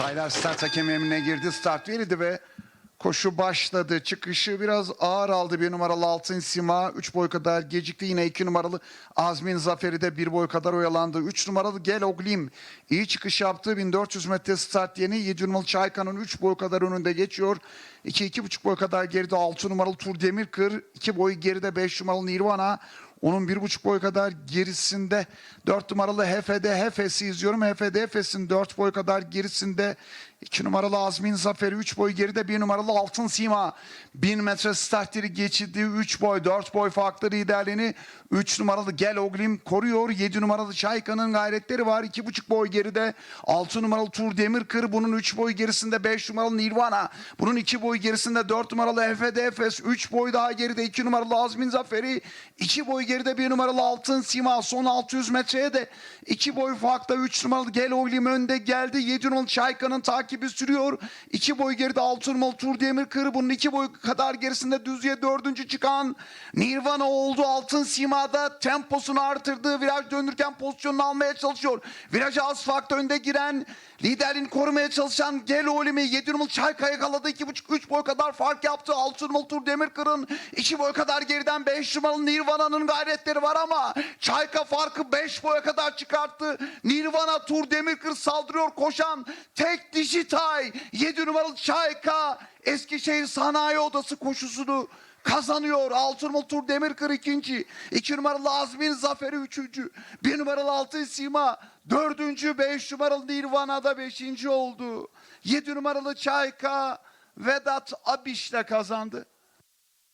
Taylar start hakem emrine girdi. Start verildi ve koşu başladı. Çıkışı biraz ağır aldı. Bir numaralı Altın Sima. Üç boy kadar gecikti. Yine iki numaralı Azmin Zaferi de bir boy kadar oyalandı. Üç numaralı Gel Oglim iyi çıkış yaptı. 1400 metre start yeni. Yedi numaralı Çaykan'ın üç boy kadar önünde geçiyor. İki, iki buçuk boy kadar geride altı numaralı Tur Demirkır. iki boy geride beş numaralı Nirvana. Onun bir buçuk boy kadar gerisinde dört numaralı HFD Hefes'i izliyorum. HFD Hefes'in dört boy kadar gerisinde iki numaralı Azmin Zaferi üç boy geride bir numaralı Altın Sima. Bin metre starteri geçidi üç boy dört boy farklı liderliğini üç numaralı Gel Oglim koruyor. Yedi numaralı Çayka'nın gayretleri var. iki buçuk boy geride altı numaralı Tur Demirkır. Bunun üç boy gerisinde beş numaralı Nirvana. Bunun iki boy gerisinde dört numaralı HFD Efes. Üç boy daha geride iki numaralı Azmin Zaferi. iki boy geride bir numaralı Altın Sima. Son 600 metreye de iki boy farkta üç numaralı Gel Oglim önde geldi. Yedi numaralı Çayka'nın takibi sürüyor. İki boy geride altı numaralı Tur Demirkır. Bunun iki boy kadar gerisinde düzlüğe dördüncü çıkan Nirvana oldu. Altın Sima'da temposunu artırdığı viraj döndürürken pozisyonunu almaya çalışıyor. Viraja az farkta önde giren liderliğini korumaya çalışan Gel Oglim'i 7 numaralı Çayka yakaladı. 2,5-3 boy kadar fark yaptı. 6 numaralı Tur Demirkır'ın 2 boy kadar geriden 5 numaralı Nirvana'nın gayretleri var ama Çayka farkı 5 boya kadar çıkarttı. Nirvana Tur Demirkır saldırıyor koşan tek Dijitay 7 numaralı Çayka Eskişehir Sanayi Odası koşusunu kazanıyor. 6 numaralı Tur Demirkır ikinci. 2 numaralı Azmin Zaferi üçüncü. 1 numaralı Altın Sima dördüncü. 5 numaralı Nirvana'da beşinci oldu. 7 numaralı Çayka Vedat Abiş'le kazandı.